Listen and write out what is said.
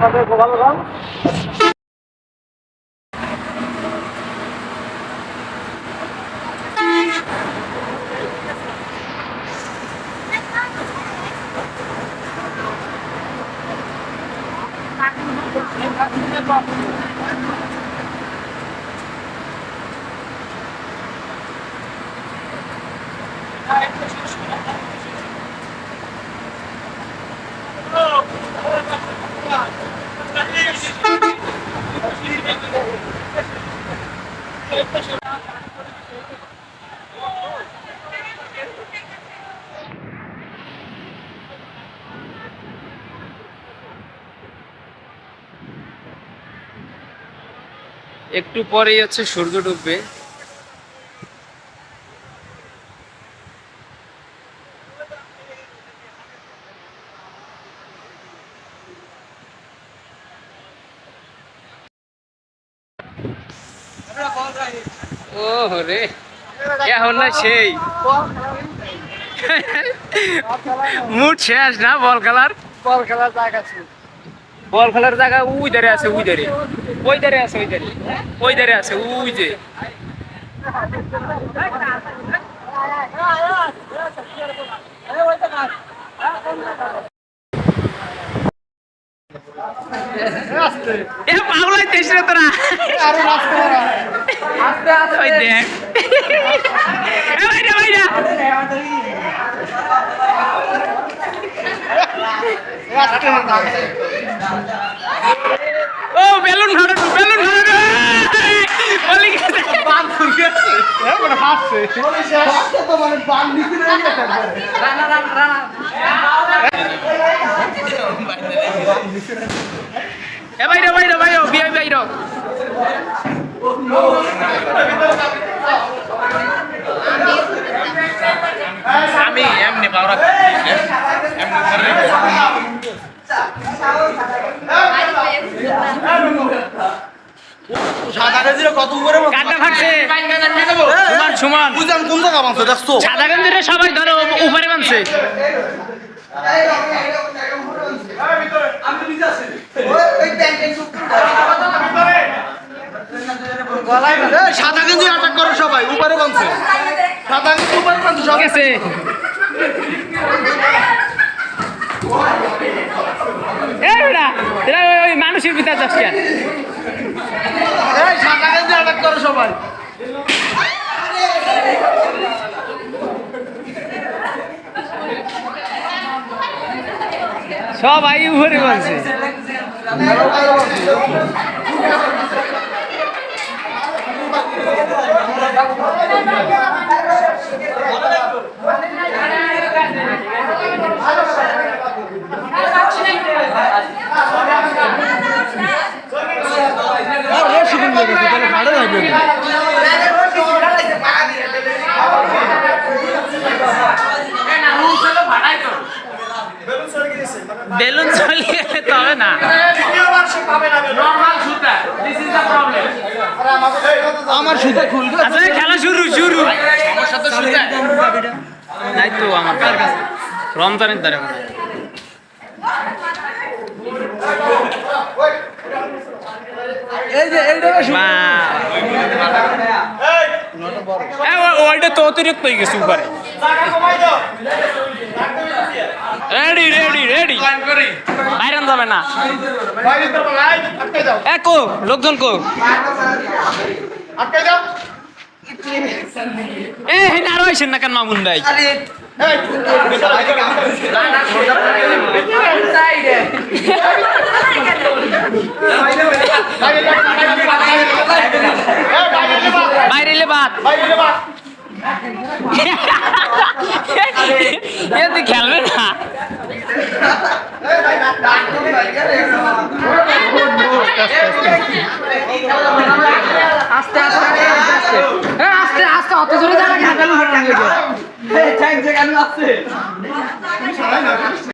আমাদের গোপালগঞ্জ একটু পরেই হচ্ছে সূর্য ডুববে। ও রে এখন না সেই। মুড শেষ না বল খেলার? বল খেলার জায়গা ছিল। বল খেলার জায়গা উই ধারে আছে উই ধারে। ওই ধারে আছে ওই ধারে। ওই ধারে আছে উই যে। এ পাগলাই তেস রে তোরা। ওই দেখ। এ ভাইরা ভাইরা ও, বেলুন ফাটানো বেলুন ফাটানো। বলি গেছে তো মানে বাল নিচে রয়ে গেছে একবারে। এ ভাইরা ভাইরা ভাইরা বিআই ভাইরা আমি এমনি বাউরা এমনি করে সাদা গঞ্জের সবাই ধরো উপরে মানছে এই সাদা কেজি আটাক করো সবাই উপরে সাদা কেজি উপরে সব গেছে। মানুষের ভিতরে যাস কেন? সাদা কেজি আটাক করো সবাই। সবাই উপরে বলছে। বেলুন চলিয়ে গেলে তবে না। আমার সুতা খুলবে আচ্ছা খেলা শুরু শুরু। সুতা নাই তো আমার কার কাছে। রমজানের দ্বারা। এই যে এইটা ওইটা তো অতিরিক্ত হয়ে গেছে উপরে। রেডি রেডি রেডি বাইরান যাবে না এ কো লোকজন কো এ আরও আইসেন না কেন মামুন ভাই বাইরে বাদ এ তুই খেলবে না Yeah,